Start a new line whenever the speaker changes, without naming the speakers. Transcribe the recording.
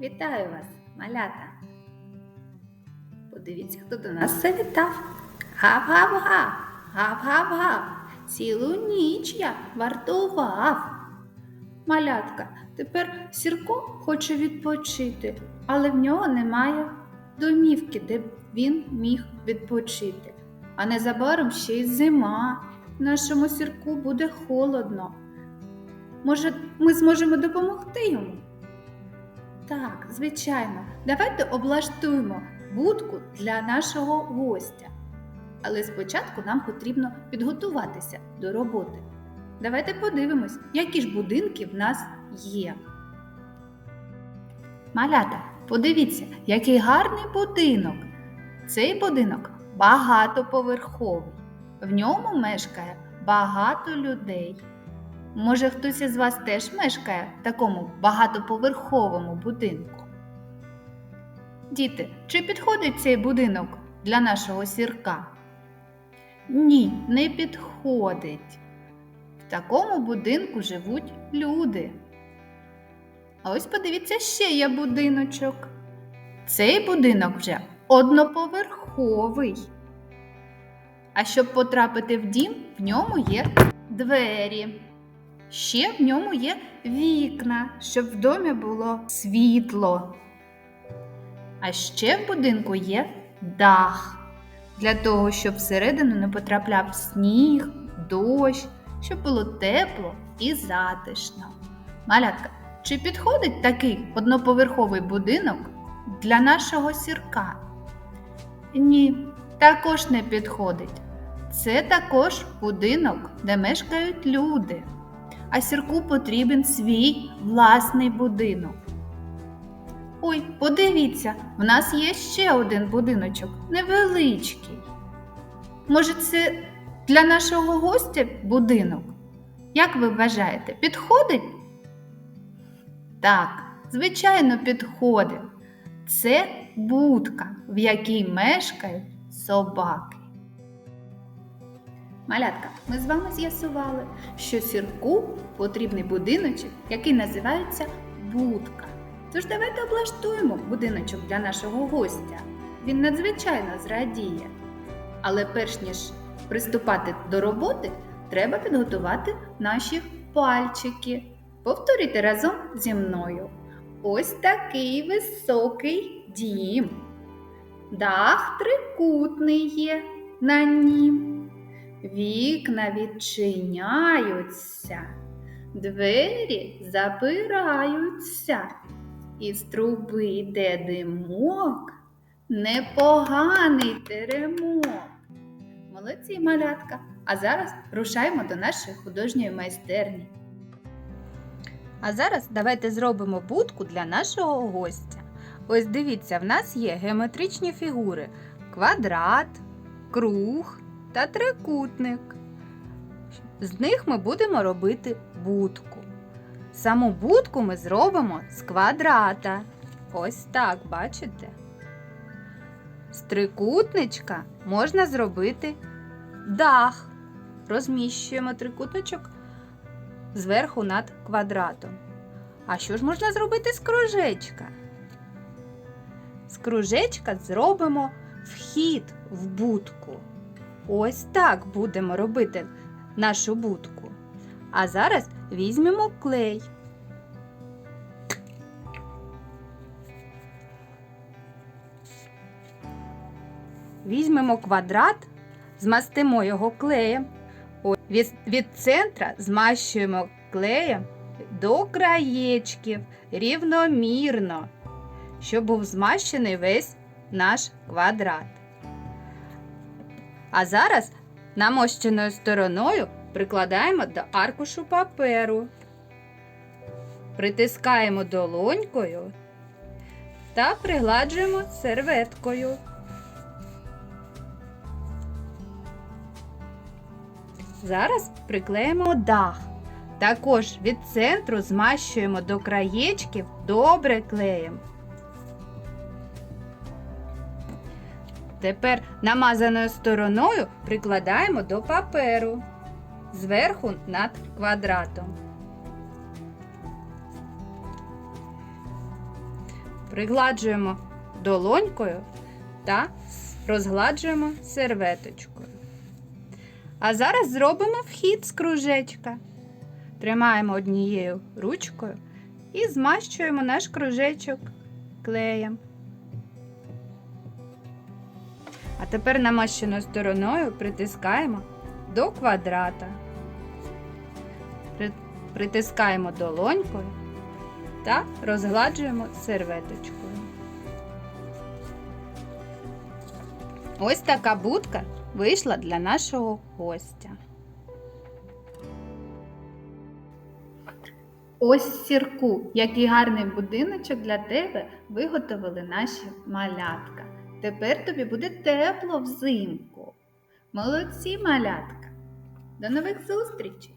Вітаю вас, малята! Подивіться, хто до нас завітав. Гав-гав-гав, гав-гав-гав, цілу ніч я вартував. Малятка, тепер Сірко хоче відпочити, але в нього немає домівки, де б він міг відпочити. А незабаром ще й зима. Нашому сірку буде холодно. Може, ми зможемо допомогти йому? Так, звичайно, давайте облаштуємо будку для нашого гостя. Але спочатку нам потрібно підготуватися до роботи. Давайте подивимось, які ж будинки в нас є. Малята, подивіться, який гарний будинок. Цей будинок багатоповерховий. В ньому мешкає багато людей. Може, хтось із вас теж мешкає в такому багатоповерховому будинку? Діти, чи підходить цей будинок для нашого сірка? Ні, не підходить. В такому будинку живуть люди. А ось подивіться, ще є будиночок. Цей будинок вже одноповерховий. А щоб потрапити в дім, в ньому є двері. Ще в ньому є вікна, щоб в домі було світло. А ще в будинку є дах для того, щоб всередину не потрапляв сніг, дощ, щоб було тепло і затишно. Малятка, чи підходить такий одноповерховий будинок для нашого сірка? Ні, також не підходить. Це також будинок, де мешкають люди. А сірку потрібен свій власний будинок. Ой, подивіться, в нас є ще один будиночок, невеличкий. Може, це для нашого гостя будинок? Як ви вважаєте, підходить? Так, звичайно, підходить. Це будка, в якій мешкають собаки. Малятка, ми з вами з'ясували, що сірку потрібний будиночок, який називається будка. Тож давайте облаштуємо будиночок для нашого гостя. Він надзвичайно зрадіє. Але перш ніж приступати до роботи, треба підготувати наші пальчики. Повторюйте разом зі мною. Ось такий високий дім. Дах трикутний є на нім. Вікна відчиняються, двері запираються, із труби йде димок, непоганий теремок. Молодці малятка! А зараз рушаємо до нашої художньої майстерні. А зараз давайте зробимо будку для нашого гостя. Ось дивіться, в нас є геометричні фігури: квадрат, круг та трикутник. З них ми будемо робити будку. Саму будку ми зробимо з квадрата. Ось так, бачите? З трикутничка можна зробити дах. Розміщуємо трикутничок зверху над квадратом. А що ж можна зробити з кружечка? З кружечка зробимо вхід в будку. Ось так будемо робити нашу будку. А зараз візьмемо клей. Візьмемо квадрат, змастимо його клеєм. Від, від центра змащуємо клеєм до краєчків рівномірно, щоб був змащений весь наш квадрат. А зараз намощеною стороною прикладаємо до аркушу паперу, притискаємо долонькою та пригладжуємо серветкою. Зараз приклеїмо дах. Також від центру змащуємо до краєчків добре клеєм. Тепер намазаною стороною прикладаємо до паперу зверху над квадратом.
пригладжуємо долонькою та розгладжуємо серветочкою. А зараз зробимо вхід з кружечка. Тримаємо однією ручкою і змащуємо наш кружечок клеєм. А тепер намащеною стороною притискаємо до квадрата. Притискаємо долонькою та розгладжуємо серветочкою. Ось така будка вийшла для нашого гостя.
Ось сірку, який гарний будиночок для тебе виготовили наші малятка. Тепер тобі буде тепло взимку. Молодці, малятка! До нових зустрічей!